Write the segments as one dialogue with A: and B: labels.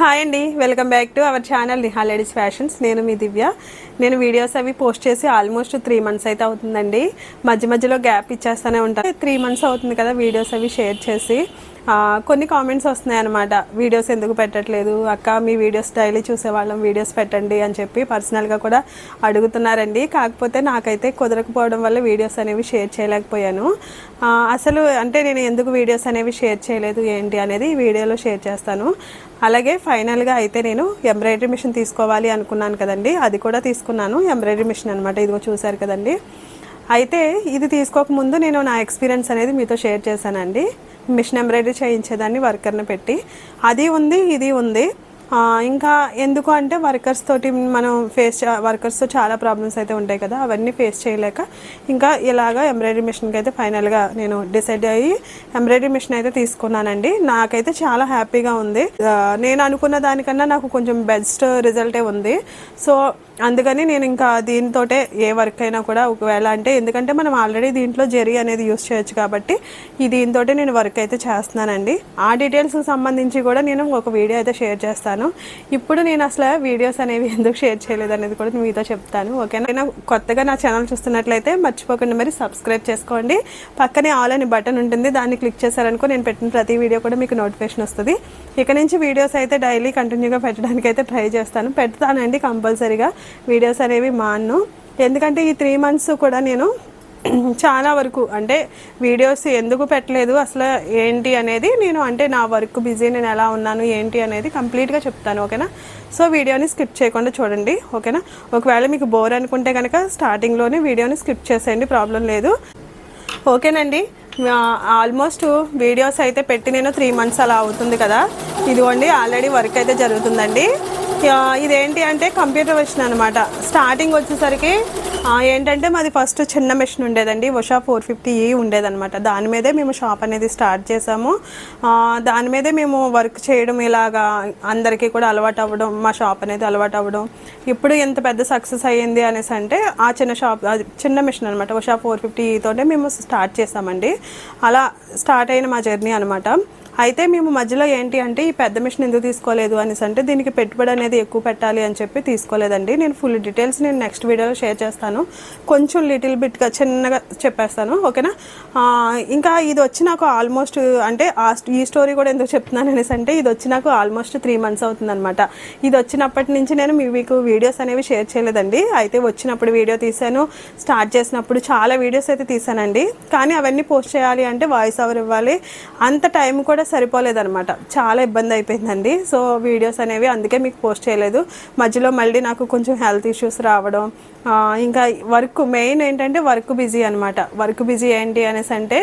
A: Hi అండి welcome back to our channel Niha ladies fashions. నేను మీ దివ్య. నేను వీడియోస్ అవి పోస్ట్ చేసి ఆల్మోస్ట్ త్రీ మంత్స్ అయితే అవుతుందండి. మధ్య మధ్యలో గ్యాప్ ఇచ్చేస్తూనే ఉంటాను త్రీ మంత్స్ అవుతుంది కదా వీడియోస్ అవి షేర్ చేసి. కొన్ని కామెంట్స్ వస్తున్నాయి అనమాట వీడియోస్ ఎందుకు పెట్టట్లేదు? అక్క మీ వీడియోస్ డైలీ చూసేవాళ్ళం వీడియోస్ పెట్టండి అని చెప్పి పర్సనల్గా కూడా అడుగుతున్నారండి. కాకపోతే నాకైతే కుదరకపోవడం వల్ల వీడియోస్ అనేవి షేర్ చేయలేకపోయాను. అసలు అంటే నేను ఎందుకు వీడియోస్ అనేవి షేర్ చేయలేదు ఏంటి అనేది వీడియోలో షేర్ చేస్తాను. అలాగే ఫైనల్గా అయితే నేను ఎంబ్రాయిడరీ మిషన్ తీసుకోవాలి అనుకున్నాను కదండి. అది కూడా తీసుకున్నాను ఎంబ్రాయిడరీ మిషన్ అనమాట ఇదిగో చూశారు కదండి. అయితే ఇది తీసుకోకముందు నేను నా ఎక్స్పీరియన్స్ అనేది మీతో షేర్ చేశానండి. మిషన్ ఎంబ్రాయిడరీ చేయించేదాన్ని వర్కర్ని పెట్టి. అది ఉంది ఇది ఉంది. ఇంకా ఎందుకు అంటే వర్కర్స్ తోటి మనం ఫేస్ వర్కర్స్తో చాలా ప్రాబ్లమ్స్ అయితే ఉంటాయి కదా అవన్నీ ఫేస్ చేయలేక ఇంకా ఇలాగ ఎంబ్రాయిడరీ మిషన్కి అయితే ఫైనల్గా నేను డిసైడ్ అయ్యి ఎంబ్రాయిడరీ మిషన్ అయితే తీసుకున్నానండి. నాకైతే చాలా హ్యాపీగా ఉంది. నేను అనుకున్న దానికన్నా నాకు కొంచెం బెస్ట్ రిజల్టే ఉంది. సో అందుకని నేను ఇంకా దీంతోటే ఏ వర్క్ అయినా కూడా ఒకవేళ అంటే ఎందుకంటే మనం ఆల్రెడీ దీంట్లో జెరీ అనేది యూస్ చేయొచ్చు కాబట్టి ఈ దీంతో నేను వర్క్ అయితే చేస్తున్నానండి. ఆ డీటెయిల్స్ సంబంధించి కూడా నేను ఒక వీడియో అయితే షేర్ చేస్తాను. ఇప్పుడు నేను అసలు వీడియోస్ అనేవి ఎందుకు షేర్ చేయలేదు అనేది కూడా మీతో చెప్తాను. ఓకేనా? కొత్తగా నా ఛానల్ చూస్తున్నట్లయితే మర్చిపోకుండా మరి సబ్స్క్రైబ్ చేసుకోండి. పక్కనే ఆల్ అని బటన్ ఉంటుంది. దాన్ని క్లిక్ చేశారనుకో నేను పెట్టిన ప్రతి వీడియో కూడా మీకు నోటిఫికేషన్ వస్తుంది. ఇక నుంచి వీడియోస్ అయితే డైలీ కంటిన్యూగా పెట్టడానికి అయితే ట్రై చేస్తాను. పెడతానండి కంపల్సరీగా. వీడియోస్ అనేవి మాను ఎందుకంటే ఈ త్రీ మంత్స్ కూడా నేను చాలా వరకు అంటే వీడియోస్ ఎందుకు పెట్టలేదు అసలు ఏంటి అనేది నేను అంటే నా వర్క్ బిజీ నేను ఎలా ఉన్నాను ఏంటి అనేది కంప్లీట్గా చెప్తాను ఓకేనా? సో వీడియోని స్కిప్ చేయకుండా చూడండి ఓకేనా? ఒకవేళ మీకు బోర్ అనుకుంటే కనుక స్టార్టింగ్లోనే వీడియోని స్కిప్ చేసేయండి ప్రాబ్లం లేదు. ఓకేనండి ఆల్మోస్ట్ వీడియోస్ అయితే పెట్టి నేను త్రీ మంత్స్ అలా అవుతుంది కదా. ఇదిగోండి ఆల్రెడీ వర్క్ అయితే జరుగుతుందండి. ఇదేంటి అంటే కంప్యూటర్ వచ్చిన అనమాట స్టార్టింగ్ వచ్చేసరికి ఏంటంటే మాది ఫస్ట్ చిన్న మిషన్ ఉండేదండి. ఉషా ఫోర్ ఫిఫ్టీ ఈ ఉండేదన్నమాట. దాని మీదే మేము షాప్ అనేది స్టార్ట్ చేసాము. దాని మీదే మేము వర్క్ చేయడం ఇలాగా అందరికీ కూడా అలవాటు అవ్వడం మా షాప్ అనేది అలవాటు అవ్వడం. ఇప్పుడు ఎంత పెద్ద సక్సెస్ అయ్యింది అనేసి అంటే ఆ చిన్న షాప్ అది చిన్న మిషన్ అనమాట ఉషా ఫోర్ ఫిఫ్టీ ఈతోనే మేము స్టార్ట్ చేసామండి. అలా స్టార్ట్ అయిన మా జర్నీ అనమాట అయితే మేము మధ్యలో ఏంటి అంటే ఈ పెద్ద మిషన్ ఎందుకు తీసుకోలేదు అనేసి అంటే దీనికి పెట్టుబడి అనేది ఎక్కువ పెట్టాలి అని చెప్పి తీసుకోలేదండి. నేను ఫుల్ డీటెయిల్స్ నేను నెక్స్ట్ వీడియోలో షేర్ చేస్తాను. కొంచెం లిటిల్ బిట్గా చిన్నగా చెప్పేస్తాను ఓకేనా? ఇంకా ఇది వచ్చి నాకు ఆల్మోస్ట్ అంటే ఆ ఈ స్టోరీ కూడా ఎందుకు చెప్తున్నాను అనేసి అంటే ఇది వచ్చి నాకు ఆల్మోస్ట్ త్రీ మంత్స్ అవుతుందన్నమాట. ఇది వచ్చినప్పటి నుంచి నేను మీ- మీకు వీడియోస్ అనేవి షేర్ చేయలేదండి. అయితే వచ్చినప్పుడు వీడియో తీశాను స్టార్ట్ చేసినప్పుడు చాలా వీడియోస్ అయితే తీసానండి కానీ అవన్నీ పోస్ట్ చేయాలి అంటే వాయిస్ ఓవర్ ఇవ్వాలి. అంత టైం కూడా సరిపోలేదనమాట చాలా ఇబ్బంది అయిపోయిందండి. సో వీడియోస్ అనేవి అందుకే మీకు పోస్ట్ చేయలేదు. మధ్యలో మళ్ళీ నాకు కొంచెం హెల్త్ ఇష్యూస్ రావడం ఇంకా ఇంకా వర్క్ మెయిన్ ఏంటంటే వర్క్ బిజీ అనమాట వర్క్ బిజీ ఏంటి అనేసి అంటే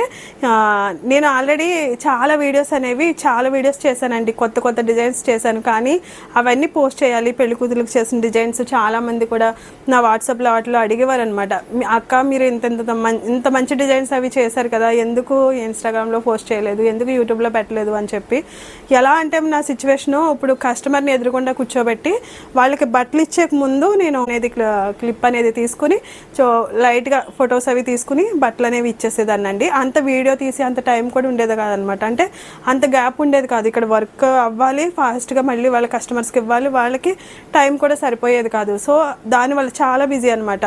A: నేను ఆల్రెడీ చాలా వీడియోస్ అనేవి చాలా వీడియోస్ చేశానండి. కొత్త కొత్త డిజైన్స్ చేశాను. కానీ అవన్నీ పోస్ట్ చేయాలి. పెళ్ళి కూతురికి చేసిన డిజైన్స్ చాలామంది కూడా నా వాట్సాప్లో వాటిలో అడిగేవారు అనమాట అక్క మీరు ఇంత ఇంత మం- ఇంత మంచి డిజైన్స్ అవి చేశారు కదా ఎందుకు ఇన్స్టాగ్రామ్లో పోస్ట్ చేయలేదు? ఎందుకు యూట్యూబ్లో పెట్టలేదు అని చెప్పి. ఎలా అంటే నా సిచ్యువేషన్ ఇప్పుడు కస్టమర్ని ఎదురుకుండా కూర్చోబెట్టి వాళ్ళకి బట్టలు ఇచ్చే ముందు నేను అనేది క్లిప్ అనేది తీసుకుని సో లైట్గా ఫొటోస్ అవి తీసుకుని బట్టలు అనేవి ఇచ్చేసేదాన్ని అండి అంత వీడియో తీసి అంత టైం కూడా ఉండేది కాదనమాట. అంటే అంత గ్యాప్ ఉండేది కాదు. ఇక్కడ వర్క్ అవ్వాలి ఫాస్ట్గా మళ్ళీ వాళ్ళ కస్టమర్స్కి ఇవ్వాలి వాళ్ళకి టైం కూడా సరిపోయేది కాదు. సో దానివల్ల చాలా బిజీ అనమాట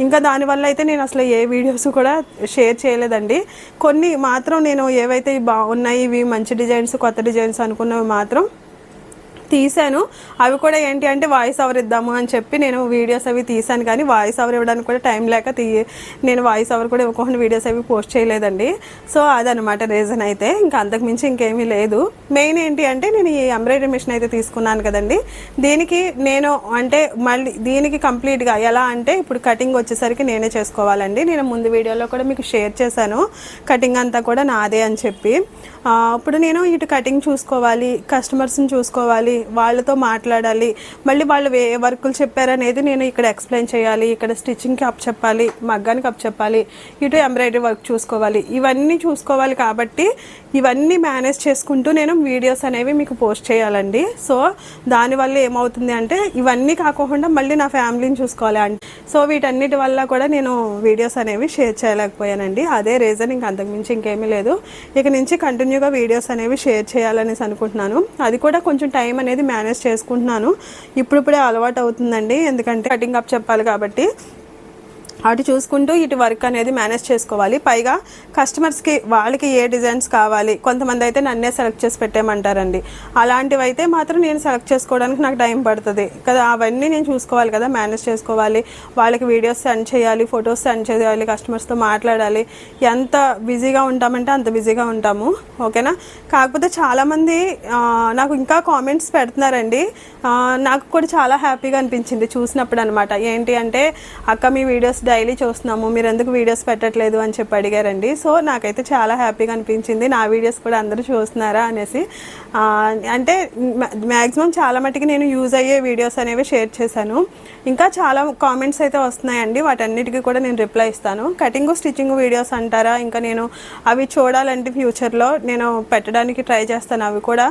A: ఇంకా దానివల్ల అయితే నేను అసలు ఏ వీడియోస్ కూడా షేర్ చేయలేదండి. కొన్ని మాత్రం నేను ఏవైతే బాగున్నాయి ఇవి మంచి డిజైన్స్ కొత్త డిజైన్స్ అనుకున్నవి మాత్రం తీశాను. అవి కూడా ఏంటి అంటే వాయిస్ ఓవర్ ఇద్దాము అని చెప్పి నేను వీడియోస్ అవి తీశాను కానీ వాయిస్ ఓవర్ ఇవ్వడానికి కూడా టైం లేక తీ నేను వాయిస్ ఓవర్ కూడా ఇవ్వకుండా వీడియోస్ అవి పోస్ట్ చేయలేదండి. సో అదనమాట రీజన్ అయితే. ఇంకా అంతకుమించి ఇంకేమీ లేదు. మెయిన్ ఏంటి అంటే నేను ఈ ఎంబ్రాయిడరీ మిషన్ అయితే తీసుకున్నాను కదండి. దీనికి నేను అంటే మళ్ళీ దీనికి కంప్లీట్గా ఎలా అంటే ఇప్పుడు కటింగ్ వచ్చేసరికి నేనే చేసుకోవాలండి. నేను ముందు వీడియోలో కూడా మీకు షేర్ చేశాను. కటింగ్ అంతా కూడా నాదే అని చెప్పి. ఇప్పుడు నేను ఇటు కటింగ్ చూసుకోవాలి కస్టమర్స్ని చూసుకోవాలి వాళ్ళతో మాట్లాడాలి. మళ్ళీ వాళ్ళు ఏ వర్కులు చెప్పారనేది నేను ఇక్కడ ఎక్స్ప్లెయిన్ చేయాలి. ఇక్కడ స్టిచ్చింగ్కి అప్ చెప్పాలి మగ్గానికి అప్ చెప్పాలి ఇటు ఎంబ్రాయిడరీ వర్క్ చూసుకోవాలి. ఇవన్నీ చూసుకోవాలి కాబట్టి ఇవన్నీ మేనేజ్ చేసుకుంటూ నేను వీడియోస్ అనేవి మీకు పోస్ట్ చేయాలండి. సో దానివల్ల ఏమవుతుంది అంటే ఇవన్నీ కాకుండా మళ్ళీ నా ఫ్యామిలీని చూసుకోవాలి. అంటే సో వీటన్నిటి వల్ల కూడా నేను వీడియోస్ అనేవి షేర్ చేయలేకపోయానండి. అదే రీజన్ ఇంక అంతకుమించి ఇంకేమీ లేదు. ఇక నుంచి కంటిన్యూగా వీడియోస్ అనేవి షేర్ చేయాలనేసి అనుకుంటున్నాను. అది కూడా కొంచెం టైం అనేది అనేది మేనేజ్ చేసుకుంటున్నాను. ఇప్పుడిప్పుడే అలవాటు అవుతుందండి. ఎందుకంటే కటింగ్ అప్ చెప్పాలి కాబట్టి. అటు చూసుకుంటూ ఇటు వర్క్ అనేది మేనేజ్ చేసుకోవాలి. పైగా కస్టమర్స్కి వాళ్ళకి ఏ డిజైన్స్ కావాలి కొంతమంది అయితే నన్నే సెలెక్ట్ చేసి పెట్టేయమంటారండి. అలాంటివి అయితే మాత్రం నేను సెలెక్ట్ చేసుకోవడానికి నాకు టైం పడుతుంది. కదా అవన్నీ నేను చూసుకోవాలి కదా మేనేజ్ చేసుకోవాలి. వాళ్ళకి వీడియోస్ సెండ్ చేయాలి ఫొటోస్ సెండ్ చేయాలి కస్టమర్స్తో మాట్లాడాలి. ఎంత బిజీగా ఉంటామంటే అంత బిజీగా ఉంటాము. ఓకేనా? కాకపోతే చాలామంది నాకు ఇంకా కామెంట్స్ పెడుతున్నారండి. నాకు కూడా చాలా హ్యాపీగా అనిపించింది చూసినప్పుడు అనమాట ఏంటి అంటే అక్క మీ వీడియోస్ డైలీ చూస్తున్నాము మీరు ఎందుకు వీడియోస్ పెట్టట్లేదు అని చెప్పి అడిగారండి. సో నాకైతే చాలా హ్యాపీగా అనిపించింది. నా వీడియోస్ కూడా అందరూ చూస్తున్నారా అనేసి. అంటే మ్యాక్సిమం చాలా మటుకు నేను యూజ్ అయ్యే వీడియోస్ అనేవి షేర్ చేశాను. ఇంకా చాలా కామెంట్స్ అయితే వస్తున్నాయండి. వాటన్నిటికీ కూడా నేను రిప్లై ఇస్తాను. కటింగ్ స్టిచ్చింగ్ వీడియోస్ అంటారా? ఇంకా నేను అవి చూడాలంటే ఫ్యూచర్లో నేను పెట్టడానికి ట్రై చేస్తాను అవి కూడా.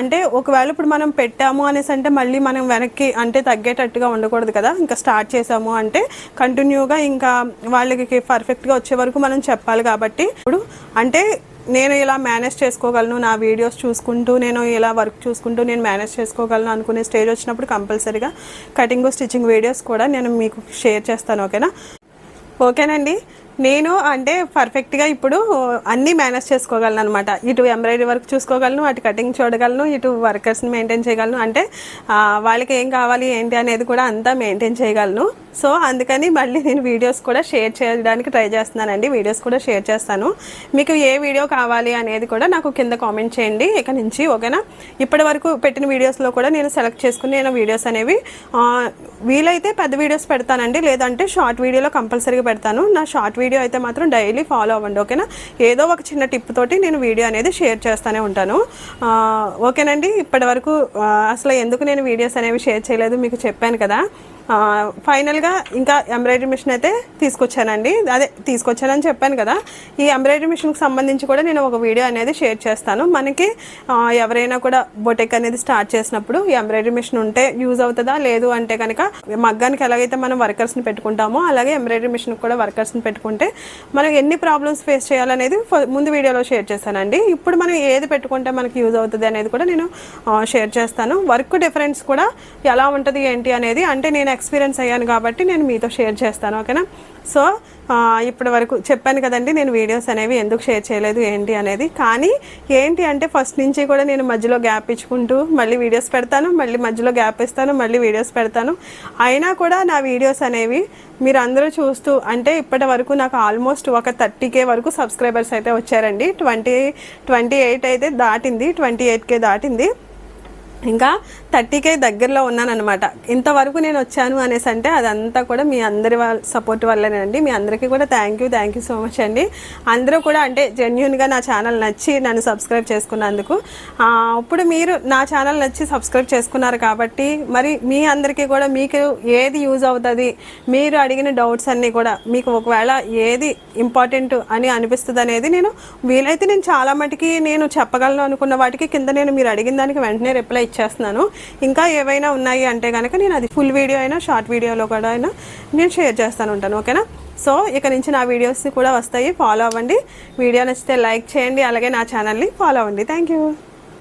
A: అంటే ఒకవేళ ఇప్పుడు మనం పెట్టాము అనేసి అంటే మళ్ళీ మనం వెనక్కి అంటే తగ్గేటట్టుగా ఉండకూడదు కదా. ఇంకా స్టార్ట్ చేసాము అంటే కంటిన్యూ కంటిన్యూగా ఇంకా వాళ్ళకి పర్ఫెక్ట్గా వచ్చే వరకు మనం చెప్పాలి కాబట్టి ఇప్పుడు అంటే నేను ఇలా మేనేజ్ చేసుకోగలను నా వీడియోస్ చూసుకుంటూ నేను ఇలా వర్క్ చూసుకుంటూ నేను మేనేజ్ చేసుకోగలను అనుకునే స్టేజ్ వచ్చినప్పుడు కంపల్సరీగా కటింగ్ స్టిచ్చింగ్ వీడియోస్ కూడా నేను మీకు షేర్ చేస్తాను ఓకేనా ఓకేనండి నేను అంటే పర్ఫెక్ట్గా ఇప్పుడు అన్నీ మేనేజ్ చేసుకోగలను అనమాట ఇటు ఎంబ్రాయిడరీ వర్క్ చూసుకోగలను అటు కటింగ్ చూడగలను ఇటు వర్కర్స్ని మెయింటైన్ చేయగలను. అంటే వాళ్ళకి ఏం కావాలి ఏంటి అనేది కూడా అంతా మెయింటైన్ చేయగలను. సో అందుకని మళ్ళీ నేను వీడియోస్ కూడా షేర్ చేయడానికి ట్రై చేస్తున్నానండి. వీడియోస్ కూడా షేర్ చేస్తాను. మీకు ఏ వీడియో కావాలి అనేది కూడా నాకు కింద కామెంట్ చేయండి. ఇక నుంచి ఓకేనా? ఇప్పటి వరకు పెట్టిన వీడియోస్లో కూడా నేను సెలెక్ట్ చేసుకుని నేను వీడియోస్ అనేవి వీలైతే పెద్ద వీడియోస్ పెడతానండి. లేదంటే షార్ట్ వీడియోలో కంపల్సరీగా పెడతాను. నా షార్ట్ వీడియో వీడియో అయితే మాత్రం డైలీ ఫాలో అవ్వండి ఓకేనా? ఏదో ఒక చిన్న టిప్ తోటి నేను వీడియో అనేది షేర్ చేస్తూనే ఉంటాను. ఓకేనండి ఇప్పటి వరకు అసలు ఎందుకు నేను వీడియోస్ అనేవి షేర్ చేయలేదు మీకు చెప్పాను కదా? ఫైనల్గా ఇంకా ఎంబ్రాయిడరీ మిషన్ అయితే తీసుకొచ్చానండి. అదే తీసుకొచ్చానని చెప్పాను కదా. ఈ ఎంబ్రాయిడరీ మిషన్కి సంబంధించి కూడా నేను ఒక వీడియో అనేది షేర్ చేస్తాను. మనకి ఎవరైనా కూడా బొటెక్ అనేది స్టార్ట్ చేసినప్పుడు ఈ ఎంబ్రాయిడరీ మిషన్ ఉంటే యూజ్ అవుతుందా లేదు అంటే కనుక మగ్గానికి ఎలాగైతే మనం వర్కర్స్ని పెట్టుకుంటామో అలాగే ఎంబ్రాయిడరీ మిషన్ కూడా వర్కర్స్ని పెట్టుకుంటే మనం ఎన్ని ప్రాబ్లమ్స్ ఫేస్ చేయాలనేది ముందు వీడియోలో షేర్ చేశానండి. ఇప్పుడు మనం ఏది పెట్టుకుంటే మనకి యూజ్ అవుతుంది అనేది కూడా నేను షేర్ చేస్తాను. వర్క్ డిఫరెన్స్ కూడా ఎలా ఉంటుంది ఏంటి అనేది అంటే నేను ఎక్స్పీరియన్స్ అయ్యాను కాబట్టి నేను మీతో షేర్ చేస్తాను ఓకేనా సో ఇప్పటి వరకు చెప్పాను కదండి నేను వీడియోస్ అనేవి ఎందుకు షేర్ చేయలేదు ఏంటి అనేది. కానీ ఏంటి అంటే ఫస్ట్ నుంచి కూడా నేను మధ్యలో గ్యాప్ ఇచ్చుకుంటూ మళ్ళీ వీడియోస్ పెడతాను మళ్ళీ మధ్యలో గ్యాప్ ఇస్తాను మళ్ళీ వీడియోస్ పెడతాను. అయినా కూడా నా వీడియోస్ అనేవి మీరు అందరూ చూస్తూ అంటే ఇప్పటి వరకు నాకు ఆల్మోస్ట్ ఒక థర్టీ కే వరకు సబ్స్క్రైబర్స్ అయితే వచ్చారండి. ట్వంటీ ట్వంటీ ఎయిట్ అయితే దాటింది ట్వంటీ ఎయిట్ కే దాటింది. ఇంకా థర్టీకే దగ్గరలో ఉన్నానన్నమాట. ఇంతవరకు నేను వచ్చాను అనేసి అంటే అదంతా కూడా మీ అందరి వాళ్ళ సపోర్ట్ వల్లేనండి మీ అందరికీ కూడా thank you thank you so much అండి. అందరూ కూడా అంటే జెన్యున్గా నా ఛానల్ నచ్చి నన్ను సబ్స్క్రైబ్ చేసుకున్నందుకు. ఇప్పుడు మీరు నా ఛానల్ నచ్చి సబ్స్క్రైబ్ చేసుకున్నారు కాబట్టి మరి మీ అందరికీ కూడా మీకు ఏది యూజ్ అవుతుంది మీరు అడిగిన డౌట్స్ అన్నీ కూడా మీకు ఒకవేళ ఏది ఇంపార్టెంట్ అని అనిపిస్తుంది అనేది నేను వీలైతే నేను చాలా మటుకి నేను చెప్పగలను అనుకున్న వాటికి కింద నేను మీరు అడిగిన దానికి వెంటనే రిప్లై ఇచ్చేస్తున్నాను. ఇంకా ఏవైనా ఉన్నాయి అంటే కనుక నేను అది ఫుల్ వీడియో అయినా షార్ట్ వీడియోలో కూడా అయినా నేను షేర్ చేస్తాను ఉంటాను ఓకేనా సో ఇక నుంచి నా వీడియోస్ కూడా వస్తాయి. ఫాలో అవ్వండి. వీడియో నచ్చితే లైక్ చేయండి. అలాగే నా ఛానల్ని ఫాలో అవ్వండి. Thank you